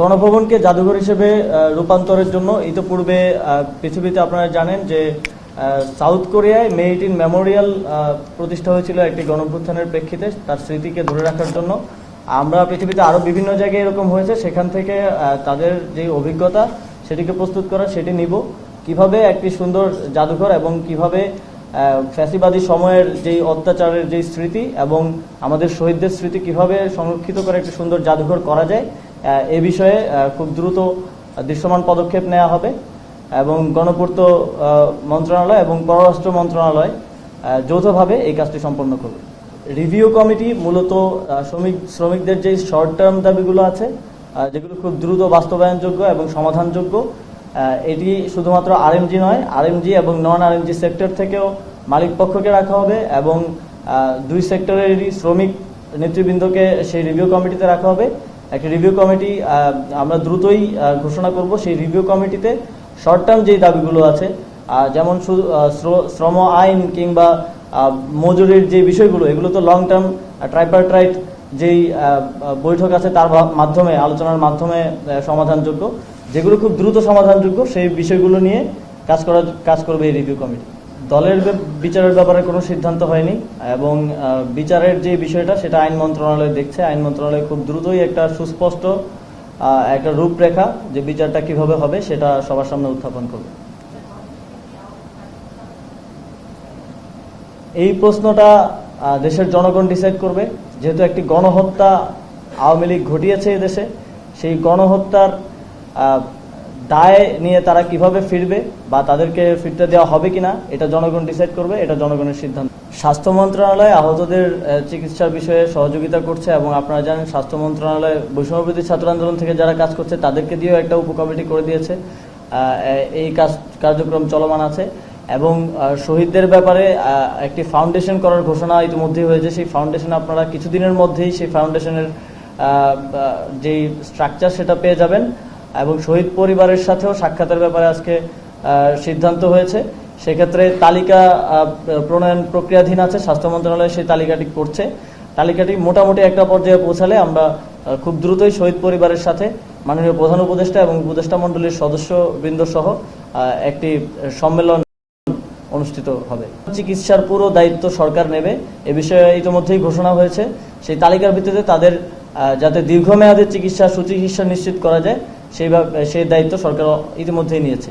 গণভবনকে জাদুঘর হিসেবে রূপান্তরের জন্য। ইতিপূর্বে পৃথিবীতে আপনারা জানেন যে সাউথ কোরিয়ায় মেরিটিন মেমোরিয়াল প্রতিষ্ঠা হয়েছিল একটি গণভ্যুত্থানের প্রেক্ষিতে তার স্মৃতিকে ধরে রাখার জন্য। আমরা পৃথিবীতে আরও বিভিন্ন জায়গায় এরকম হয়েছে। সেখান থেকে তাদের যে অভিজ্ঞতা, সেটিকে প্রস্তুত করা, সেটি নিব। কীভাবে একটি সুন্দর জাদুঘর এবং কীভাবে ফ্যাসিবাদী সময়ের যেই অত্যাচারের যেই স্মৃতি এবং আমাদের শহীদদের স্মৃতি কীভাবে সংরক্ষিত করে একটি সুন্দর জাদুঘর করা যায় এ বিষয়ে খুব দ্রুত দৃশ্যমান পদক্ষেপ নেওয়া হবে এবং গণপূর্ত মন্ত্রণালয় এবং পররাষ্ট্র মন্ত্রণালয় যৌথভাবে এই কাজটি সম্পন্ন করবে। রিভিউ কমিটি মূলত শ্রমিক, শ্রমিকদের যে শর্ট টার্ম দাবিগুলো আছে যেগুলো খুব দ্রুত বাস্তবায়নযোগ্য এবং সমাধানযোগ্য এটি শুধুমাত্র আরএমজি নয়, আরএমজি এবং নন আরএমজি সেক্টর থেকেও মালিক পক্ষকে রাখা হবে এবং দুই সেক্টরেরই শ্রমিক নেতৃবৃন্দকে সেই রিভিউ কমিটিতে রাখা হবে। একটি রিভিউ কমিটি আমরা দ্রুতই ঘোষণা করব সেই রিভিউ কমিটিতে শর্ট টার্ম যেই দাবিগুলো আছে যেমন শ্রম আইন কিংবা মজুরির যে বিষয়গুলো, এগুলো তো লং টার্ম ট্রাইপারট্রাইট যেই বৈঠক আছে তার মাধ্যমে, আলোচনার মাধ্যমে সমাধানযোগ্য। যেগুলো খুব দ্রুত সমাধানযোগ্য, সেই বিষয়গুলো নিয়ে কাজ করা কাজ করবে এই রিভিউ কমিটি দলের বিচারের ব্যাপারে কোনো সিদ্ধান্ত হয়নি এবং বিচারের যে বিষয়টা সেটা আইন মন্ত্রণালয় দেখছে। আইন মন্ত্রণালয় খুব দ্রুতই একটা সুস্পষ্ট একটা রূপরেখা যে বিচারটা কীভাবে হবে সেটা সবার সামনে উত্থাপন করবে। এই প্রশ্নটা দেশের জনগণ ডিসাইড করবে। যেহেতু একটি গণহত্যা আওয়ামী লীগ ঘটিয়েছে এদেশে সেই গণহত্যার দায় নিয়ে তারা কীভাবে ফিরবে বা তাদেরকে ফিরতে দেওয়া হবে কিনা, এটা জনগণ ডিসাইড করবে, এটা জনগণের সিদ্ধান্ত। স্বাস্থ্য মন্ত্রণালয় আহতদের চিকিৎসার বিষয়ে সহযোগিতা করছে এবং আপনারা জানেন স্বাস্থ্য মন্ত্রণালয় বৈষম্যবিরোধী ছাত্র আন্দোলন থেকে যারা কাজ করছে, তাদেরকে দিয়েও একটা উপকমিটি করে দিয়েছে। এই কাজ, কার্যক্রম চলমান আছে এবং শহীদদের ব্যাপারে একটি ফাউন্ডেশন করার ঘোষণা ইতিমধ্যেই হয়েছে। সেই ফাউন্ডেশন আপনারা কিছুদিনের মধ্যেই সেই ফাউন্ডেশনের যেই স্ট্রাকচার সেটা পেয়ে যাবেন। এবং শহীদ পরিবারের সাথেও সাক্ষাতের ব্যাপারে আজকে সিদ্ধান্ত হয়েছে। সেক্ষেত্রে তালিকা প্রণয়ন প্রক্রিয়াধীন আছে, স্বাস্থ্য মন্ত্রণালয় সেই তালিকাটি করছে। তালিকাটি মোটামুটি একটা পর্যায়ে পৌঁছালে আমরা খুব দ্রুতই শহীদ পরিবারের সাথে মাননীয় প্রধান উপদেষ্টা এবং উপদেষ্টা মণ্ডলীর সদস্যবৃন্দ সহ একটি সম্মেলন অনুষ্ঠিত হবে। চিকিৎসার পুরো দায়িত্ব সরকার নেবে, এ বিষয়ে ইতিমধ্যেই ঘোষণা হয়েছে। সেই তালিকার ভিত্তিতে তাদের যাতে দীর্ঘমেয়াদী চিকিৎসা সুচিকিৎসা নিশ্চিত করা যায় সেই সেই দায়িত্ব সরকার ইতিমধ্যেই নিয়েছে।